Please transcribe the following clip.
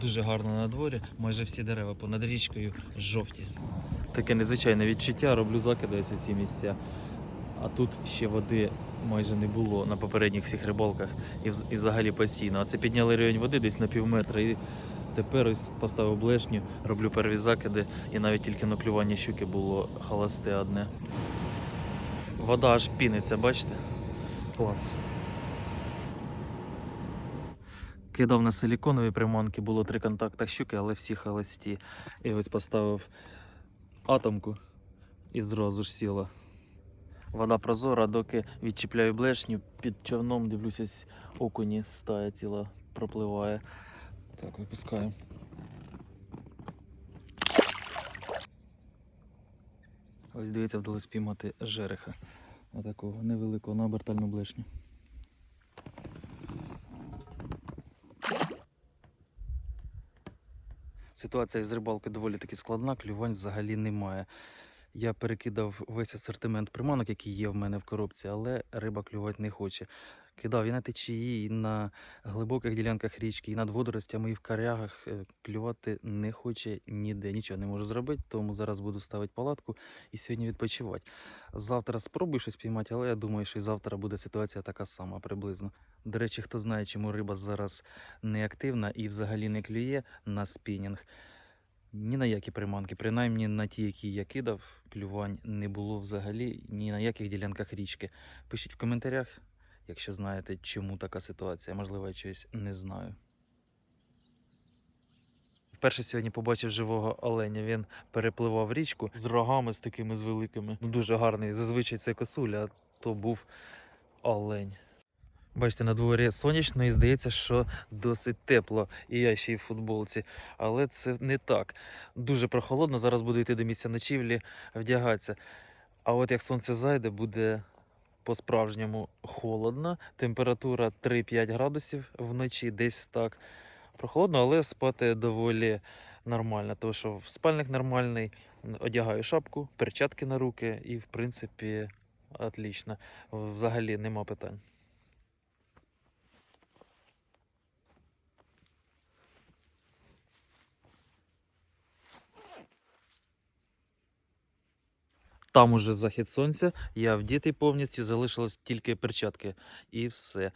Дуже гарно на дворі, майже всі дерева понад річкою жовті. Таке незвичайне відчуття, роблю закиди ось у ці місця. А тут ще води майже не було на попередніх всіх рибалках і, взагалі постійно. А це підняли рівень води десь на пів метра. І тепер ось поставив блешню, роблю перві закиди, і навіть тільки на клювання щуки було холосте одне. Вода аж піниться, бачите? Клас. Кидав на силіконові приманки, було три контакта щуки, але всі холості. І ось поставив атомку і зразу ж сіла. Вода прозора, доки відчіпляю блешню, під човном дивлюся, окуні стая ціла пропливає. Так, випускаємо. Ось дивіться, вдалося спіймати жереха. Отакого невеликого на обертальну блешню. Ситуація з рибалкою доволі таки складна, клювань взагалі немає. Я перекидав весь асортимент приманок, який є в мене в коробці, але риба клювати не хоче. Кидав і на течії, і на глибоких ділянках річки, і над водоростями, і в корягах. Е, Клювати не хоче ніде. Нічого не можу зробити, тому зараз буду ставити палатку і сьогодні відпочивати. Завтра спробую щось піймати, але я думаю, що і завтра буде ситуація така сама приблизно. До речі, хто знає, чому риба зараз не активна і взагалі не клює на спінінг. Ні на які приманки, принаймні на ті, які я кидав, клювань не було взагалі ні на яких ділянках річки. Пишіть в коментарях, якщо знаєте, чому така ситуація. Можливо, я чогось не знаю. Вперше сьогодні побачив живого оленя. Він перепливав річку з рогами з такими з великими. Ну, дуже гарний. Зазвичай це косуля, а то був олень. Бачите, на дворі сонячно і здається, що досить тепло. І я ще й в футболці. Але це не так. Дуже прохолодно. Зараз буду йти до місця ночівлі, вдягатися. А от як сонце зайде, буде по-справжньому холодно. Температура 3-5 градусів вночі, десь так. Прохолодно, але спати доволі нормально. Тому що спальник нормальний, одягаю шапку, перчатки на руки, і в принципі, отлично. Взагалі нема питань. Там уже захід сонця, я вдітий повністю, залишилось тільки перчатки і все.